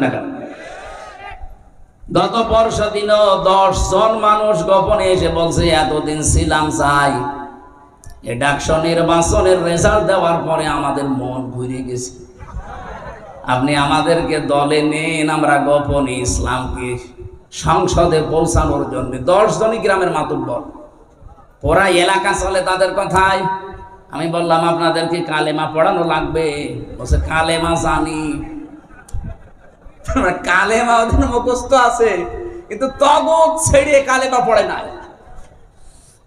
না কেন? গত দশ জন মানুষ গোপনে এসে বলছে, এতদিন ছিলাম চাই নির্বাচনের রেজাল্ট দেওয়ার পরে আমাদের মন ঘুরে গেছে। আপনি আমাদেরকে দলে নেন, আমরা গোপনে ইসলামকে সংসদে পৌঁছানোর জন্য। দশ জনই গ্রামের মাতুব্বর। পুরা এলাকা চলে তাদের কথায়। আমি বললাম, আপনাদেরকে কালেমা পড়ানো লাগবে। বলছে, কালেমা জানি। কালেমা ওদের মুখস্থ আছে, কিন্তু ছেড়ে কালেমা পড়ে নাই।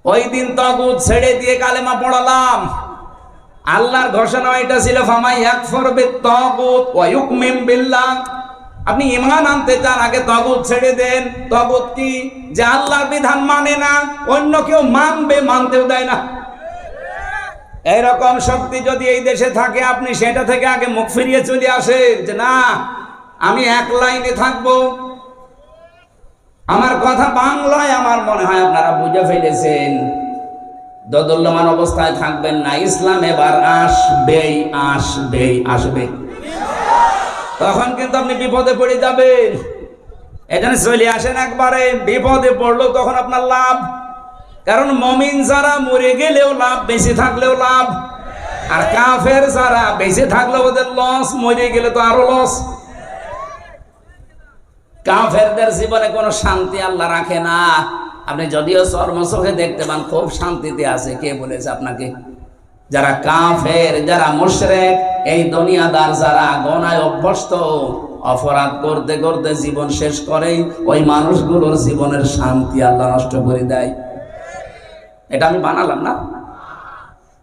ওই দিন ছেড়ে দিয়ে কালেমা পড়ালাম। আল্লাহর ঘোষণা এটা ছিল, ফামাই আপনি ইমান আনতে চান, আগে তগুত ছেড়ে দেন। তগুত কি? যে আল্লাহর বিধান মানে না, অন্য কেউ মানবে, মানতেও দেয় না। এইরকম শক্তি যদি এই দেশে থাকে, আপনি সেটা থেকে আগে মুখ ফিরিয়ে চলে আসেন যে না আমি এক লাইনে থাকব। আমার কথা বাংলায় আমার মনে হয় আপনারা বুঝে ফেলেছেন। দদল্যমান অবস্থায় থাকবেন না, ইসলাম এবার আসবেই আসবেই আসবে। তখন কিন্তু আপনি বিপদে পড়ে যাবেন। এখানে চলে আসেন একবারে, বিপদে পড়ল তখন আপনার লাভ। কারণ মমিন যারা মরে গেলেও লাভ, বেঁচে থাকলেও লাভ। আর কাফের যারা বেঁচে থাকলেও ওদের লস মরে গেলে তো আরও লস কাফেরদের জীবনে কোনো শান্তি আল্লাহ রাখে না। আপনি যদিও চর্মচোখে দেখতে পান, খুব শান্তিতে আছে। কে বলেছে আপনাকে? যারা কাফের, যারা মুশরেক, এই দুনিয়াদার যারা গনায় অভ্যস্ত, অপরাধ করতে করতে জীবন শেষ করে ওই মানুষগুলোর জীবনের শান্তি আল্লাহ নষ্ট করে দেয়। এটা আমি বানালাম না।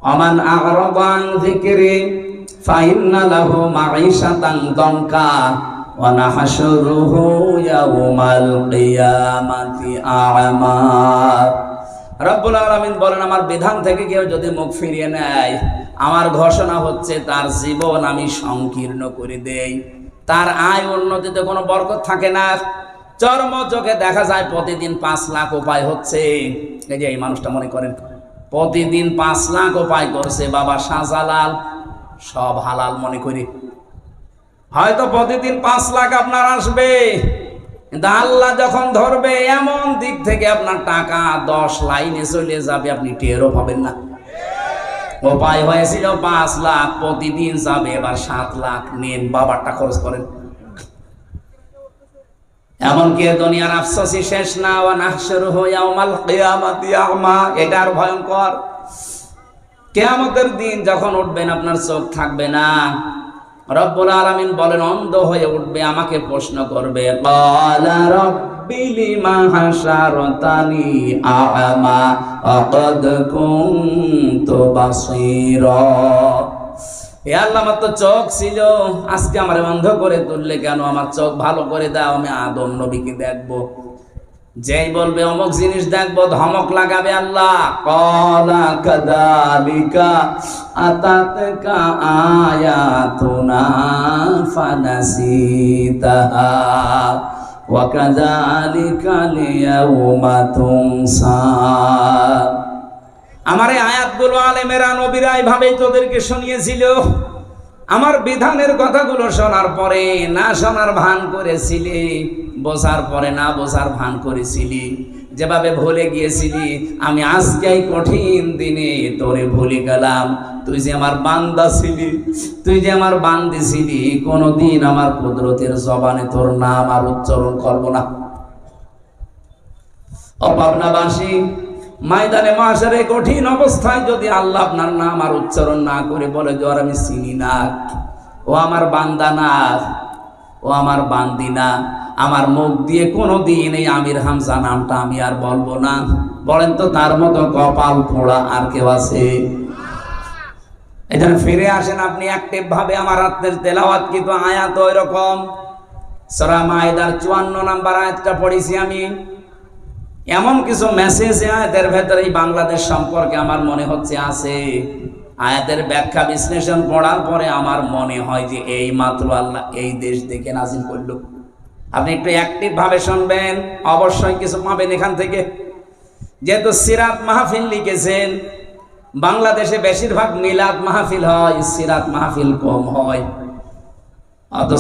অমান আগরবান যিকরি ফাইন্না লাহু মাঈশাতান দনকা বলেন, আমার বিধান থেকে কেউ যদি মুখ ফিরিয়ে নেয়, আমার ঘোষণা হচ্ছে তার জীবন আমি সংকীর্ণ করে দেই। তার আয় উন্নতিতে কোনো বরকত থাকে না। চর্ম চোখে দেখা যায় প্রতিদিন পাঁচ লাখ উপায় হচ্ছে। এই যে এই মানুষটা মনে করেন, প্রতিদিন পাঁচ লাখ উপায় করছে, বাবা শাহজালাল, সব হালাল মনে করি। হয়তো প্রতিদিন পাঁচ লাখ আপনার আসবে। আল্লাহ যখন ধরবে, এমন দিক থেকে আপনার টাকা দশ লাইনে চলে যাবে, আপনি টেরও পাবেন না। উপায় হয়েছিল পাঁচ লাখ, প্রতিদিন যাবে, এবার সাত লাখ নেন, বাবারটা খরচ করেন। এমনকি দুনিয়ার আফসোসই শেষ না, ওয়া নাহশুরুহু ইয়াউমাল আ'মা, এটা আর ভয়ঙ্কর। কিয়ামতের দিন যখন উঠবেন, আপনার চোখ থাকবে না। রব্বুল আলামিন বলেন, অন্ধ হয়ে উঠবে, আমাকে প্রশ্ন করবে ক্বালা রাব্বি লিমা হাশারতানি আ'মা আকাদ কুনতু বাসীরা? এ আল্লাহ আমার তো চোখ ছিল, আজকে আমার বন্ধ করে তুললে কেন? আমার চোখ ভালো করে দাও, আমি আদম নবীকে দেখব। যেই বলবে অমুক জিনিস দেখব, ধমক লাগাবে আল্লাহ। কলা কাদালিকা আতাতকা আয়াতুনা ফানাসিতাহা ওয়া কাযালিকা লিয়াউমা তুমসা আমার এই আয়াতগুলো আলেমেরা, নবীরা এইভাবেই তোদেরকে শুনিয়েছিল। আমার বিধানের কথাগুলো শোনার পরে না শোনার ভান করেছিলি, বোঝার পরে না বোঝার ভান করেছিলি। যেভাবে ভুলে গিয়েছিলি, আমি আজকেই কঠিন দিনে তোরে ভুলে গেলাম। তুই যে আমার বান্দা ছিলি, তুই যে আমার বান্দি ছিলি, কোনোদিন আমার কুদরতের জবানে তোর নাম আর উচ্চারণ করব না। অপাবনাবাসী ময়দানে মাসের কঠিন অবস্থায় যদি আল্লাহ আপনার নাম আর উচ্চারণ না করে বলে যে আমি চিনি না। ও আমার বান্দা না, ও আমার বান্দি না। আমার মুখ দিয়ে কোনো দিন এই আমির হামজা নামটা আমি আর বলব না। বলেন তো, তার মতো কপাল পোড়া আর কেউ আছে? এখানে ফিরে আসেন আপনি অ্যাক্টিভ ভাবে আমার আত্মের তেলাওয়াত কিন্তু আয়াত ওই রকম সরা মায়দার চুয়ান্ন নাম্বার আয়াতটা পড়েছি আমি। এমন কিছু মেসেজ আয়াতের ভেতরে বাংলাদেশ সম্পর্কে আমার মনে হচ্ছে আছে। আয়াতের ব্যাখ্যা বিশ্লেষণ পড়ার পরে আমার মনে হয় যে এই মাত্র আল্লাহ এই দেশ দেখে নাজিল করল। আপনি একটু অ্যাক্টিভ ভাবে শুনবেন, অবশ্যই কিছু পাবেন এখান থেকে। যেহেতু সিরাত মাহফিল লিখেছেন, বাংলাদেশে বেশিরভাগ মিলাদ মাহফিল হয়, সিরাত মাহফিল কম হয়। অথচ